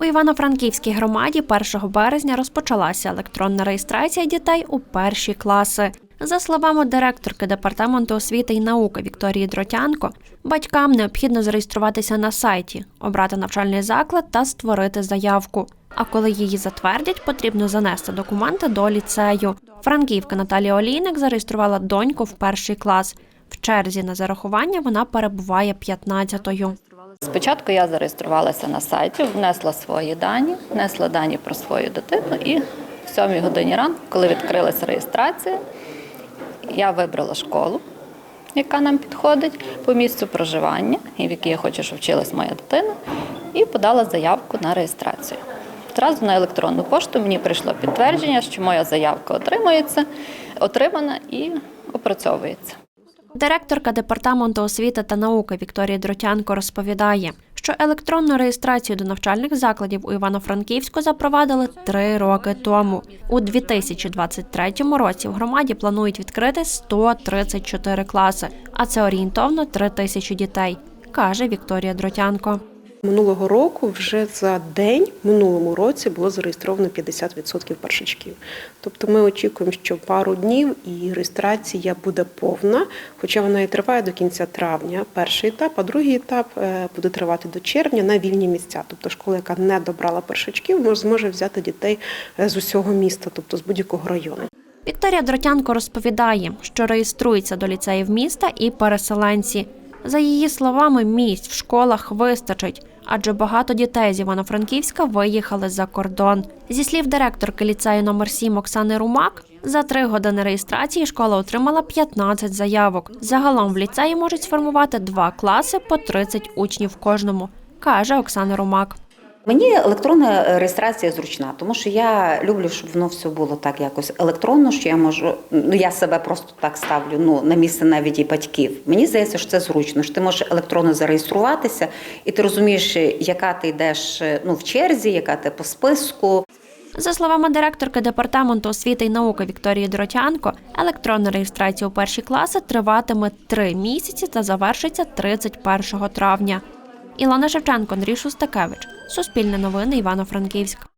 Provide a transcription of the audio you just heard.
У Івано-Франківській громаді 1 березня розпочалася електронна реєстрація дітей у перші класи. За словами директорки департаменту освіти і науки Вікторії Дротянко, батькам необхідно зареєструватися на сайті, обрати навчальний заклад та створити заявку. А коли її затвердять, потрібно занести документи до ліцею. Франківка Наталія Олійник зареєструвала доньку в перший клас. В черзі на зарахування вона перебуває 15-ю. Спочатку я зареєструвалася на сайті, внесла свої дані, внесла дані про свою дитину і в 7 годині ранку, коли відкрилася реєстрація, я вибрала школу, яка нам підходить по місцю проживання, і в якій я хочу, щоб вчилась моя дитина, і подала заявку на реєстрацію. Одразу на електронну пошту мені прийшло підтвердження, що моя заявка отримується, отримана і опрацьовується. Директорка департаменту освіти та науки Вікторія Дротянко розповідає, що електронну реєстрацію до навчальних закладів у Івано-Франківську запровадили три роки тому. У 2023 році в громаді планують відкрити 134 класи, а це орієнтовно 3 тисячі дітей, каже Вікторія Дротянко. Минулого року вже за день в минулому році було зареєстровано 50% першачків. Тобто ми очікуємо, що пару днів і реєстрація буде повна, хоча вона і триває до кінця травня. Перший етап, а другий етап е, буде тривати до червня на вільні місця. Тобто школа, яка не добрала першачків, зможе взяти дітей е, з усього міста, тобто з будь-якого району. Вікторія Дротянко розповідає, що реєструються до ліцеїв міста і переселенці. За її словами, місць в школах вистачить, адже багато дітей з Івано-Франківська виїхали за кордон. Зі слів директорки ліцею номер 7 Оксани Румак, за три години реєстрації школа отримала 15 заявок. Загалом в ліцеї можуть сформувати два класи по 30 учнів кожному, каже Оксана Румак. Мені електронна реєстрація зручна, тому що я люблю, щоб воно все було так якось електронно, що я можу. Ну я себе просто так ставлю ну на місце навіть і батьків. Мені здається, що це зручно. що Ти можеш електронно зареєструватися, і ти розумієш, яка ти йдеш ну в черзі, яка ти по списку. За словами директорки департаменту освіти і науки Вікторії Дротянко, електронна реєстрація у перші класи триватиме три місяці та завершиться 31 травня. Ілона Шевченко, Андрій Шустакевич. Суспільне новини Івано-Франківськ.